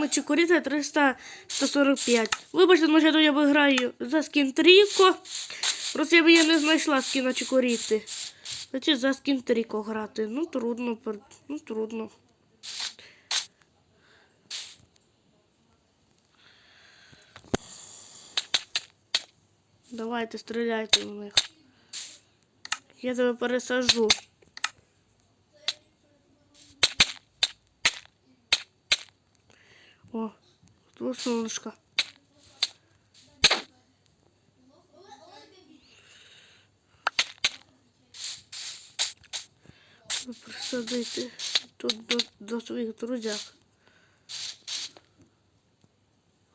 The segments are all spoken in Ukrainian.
вами Чикоріта 345. Вибачте, може я виграю за скін Тріко. Просто я б я не знайшла скіна Чикоріти. Значить за скін Тріко грати. Ну трудно, ну трудно. Давайте стріляйте в них. Я тебе пересажу. О, сонечко. Треба Присадити тут до, до своїх друзях.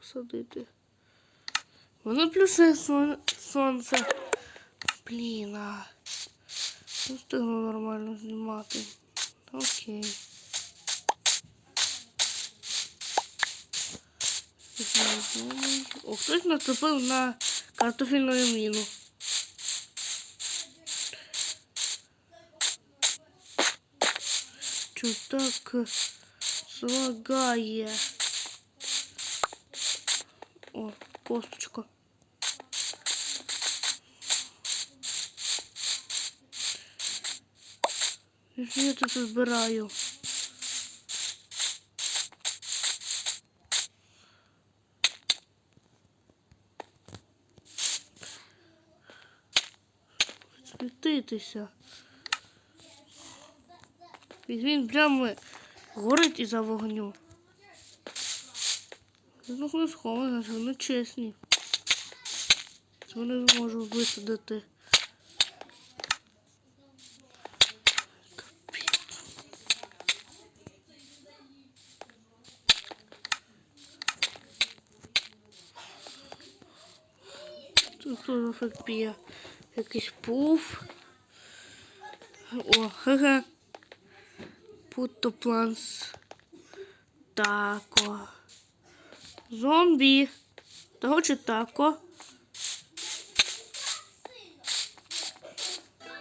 Садити. Воно плюше сон, сонце. Блін, а. Не встигну нормально знімати. Окей. О, хтось наступив на картофельну міну. Так слагає? О, косточка. Я тут збираю? Світитися. І він прямо горить із-за вогню. Ну, не сховано, вони чесні. Цього не зможу висадити. Тут ефект п'є. Якийсь пуф. О, ха-ха. Путтопланс. Тако. Зомбі. Того чи тако?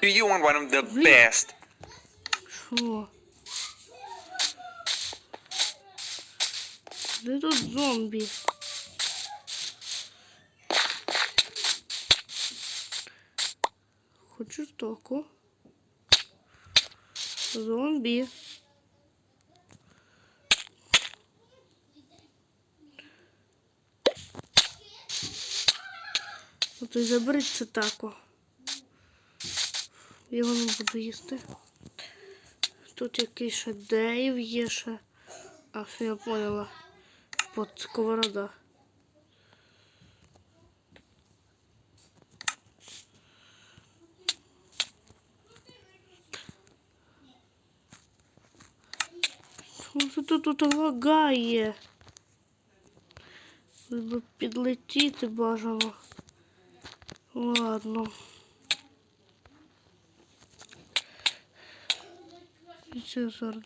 Do you want one of the best? Що? Де тут зомбі? Хочу. Зомбі. Ну то й заберіть це тако. Його не буду їсти. Тут якийсь ще Дейв є ще. А все я поняла. Под сковорода. Тут тут лагає? Треба підлетіти бажано. Ладно. І це зараз.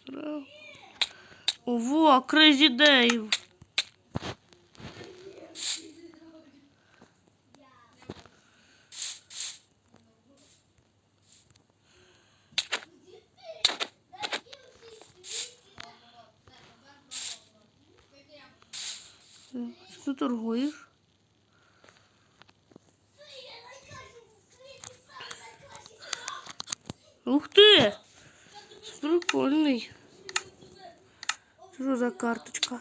Ого, Крейзі Дейв. Що ти торгуєш? Ух ти! Прикольний. Що за карточка?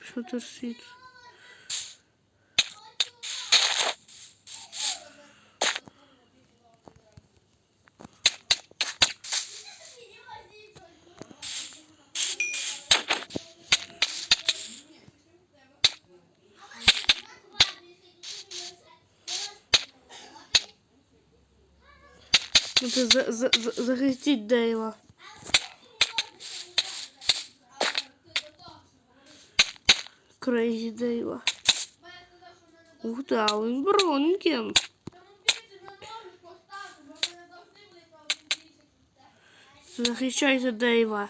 Що це світ? Ти за, за, за, захистіть Дейва. Крейзі Дейва. Ух да, він броненьким. Захищайте Дейва.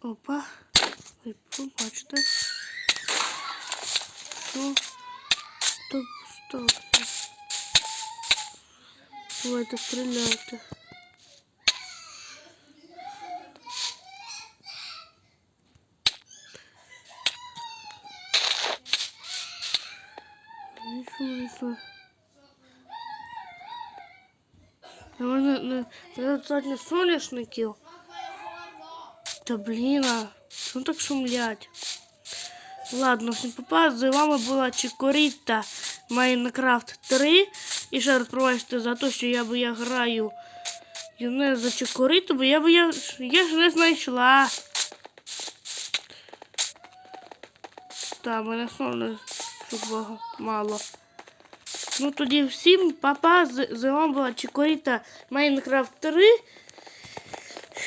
Опа. Ви побачите. Що? Стоп, стоп. Давайте стріляйте. Нічого не знаю. У мене не недостатньо соняшників. Та блін, а чому так шумлять? Ладно, всім попа, з вами була Чикоріта Майнкрафт 3. І ще раз пробачте за те, що я би я граю і не за Чикоріту, бо я би я, я ж не знайшла. Та, мене сонечок мало. Ну тоді всім папа, з вами була Чикоріта Майнкрафт 3.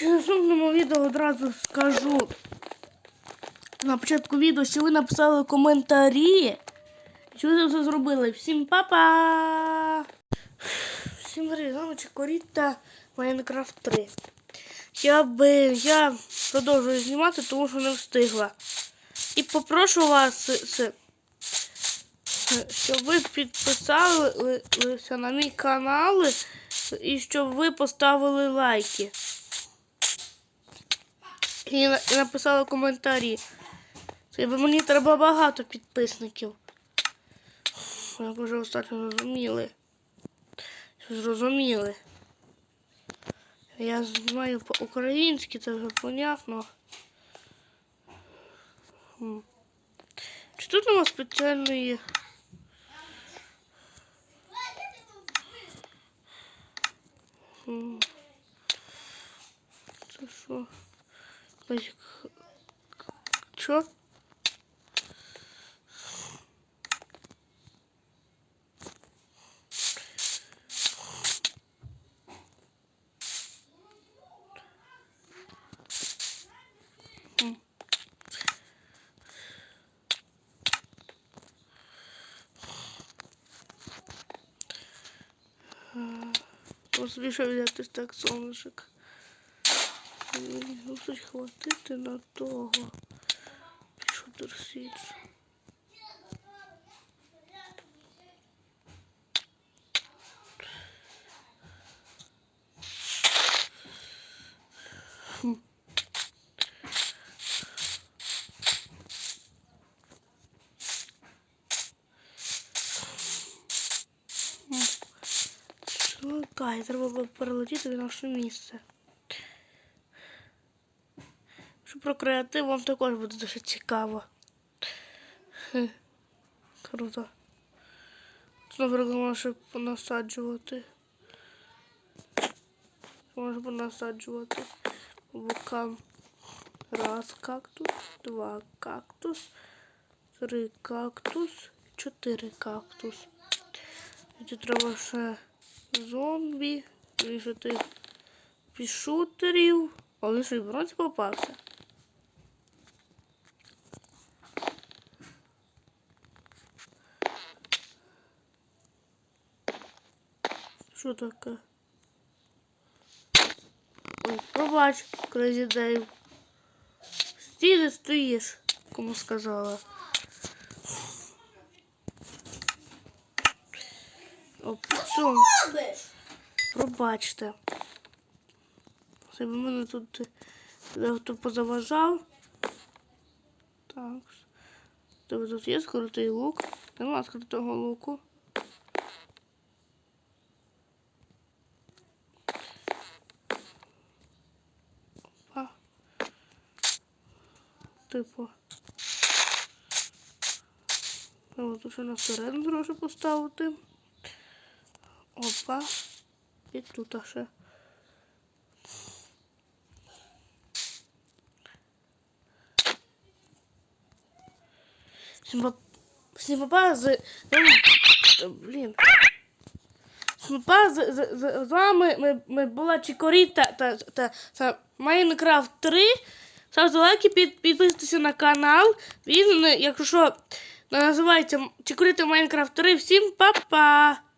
В наступному відео одразу скажу на початку відео, що ви написали коментарі. Що ви все зробили. Всім па-па! Всім привіт, з вами Чикоріта Майнкрафт 3. Я би я продовжую знімати, тому що не встигла. І попрошу вас, щоб ви підписалися на мій канал і щоб ви поставили лайки. І написали коментарі. Бо мені треба багато підписників. Ви вже остатньо зрозуміли. Зрозуміли. Я знаю по-українськи, це вже понятно. Чи тут нема спеціальної. Це що? Якась Більше взяти так сонечок. Мусить хватити на того. Що торсіться. Чекай, треба перелетіти в наше місце. Що про креатив вам також буде дуже цікаво. Хе. Круто. Наприклад, може понасаджувати. Може понасаджувати по бокам. Раз кактус, два кактус, три кактус, чотири кактус. Тут треба ще зомбі, рішити пішутерів. Але що й бронз попався. Що таке? Ой, пробач, Crazy Dave. Стій, де стоїш, кому сказала. О, пацан. Пробачте. Це мене тут хто позаважав. Так. Тебе тут є скрутий лук? Нема скрутого луку. А. Типу. Тут ще на середину трохи поставити. Опа. І тут ще. Всім папа з... Блін. Всім папа з, з, з, вами ми, ми була Чикоріта та, та, та Майнкрафт 3. Ставте лайки, під, підписуйтесь на канал. Він, якщо що, називається Чикоріта Майнкрафт 3. Всім па-па!